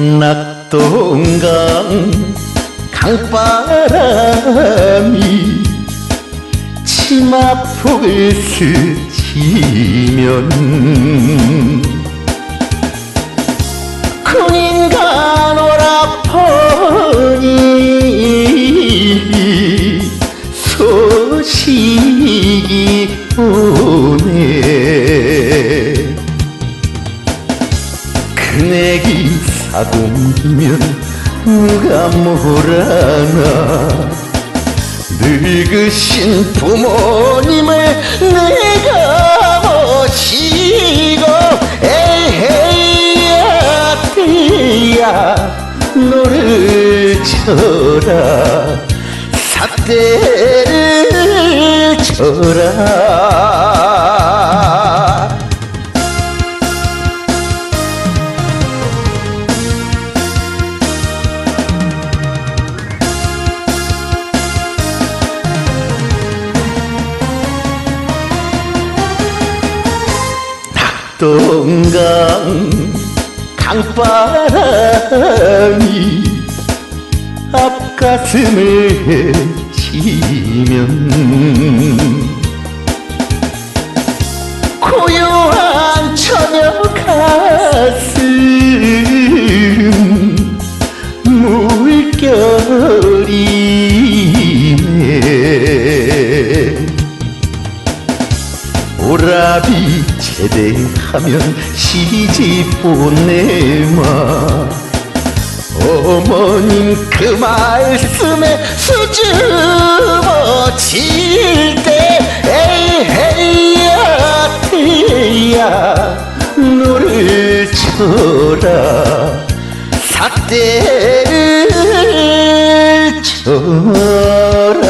낙동강 강바람이 치마폭을 스치면 군인간 오라퍼니 소식이 오네. 그네기 사공이면 누가 뭐라나. 늙으신 부모님을 내가 모시고 에헤이야 태야 노를 쳐라. 삿대를 쳐라 동강 강바람이 앞가슴을 치면 고요한 저녁 가슴 물결이네. 오라비 제대하면 시집 보내마. 어머님 그 말씀에 수줍어질 때 에이 헤이야 태야 노를 쳐라. 삿대를 쳐라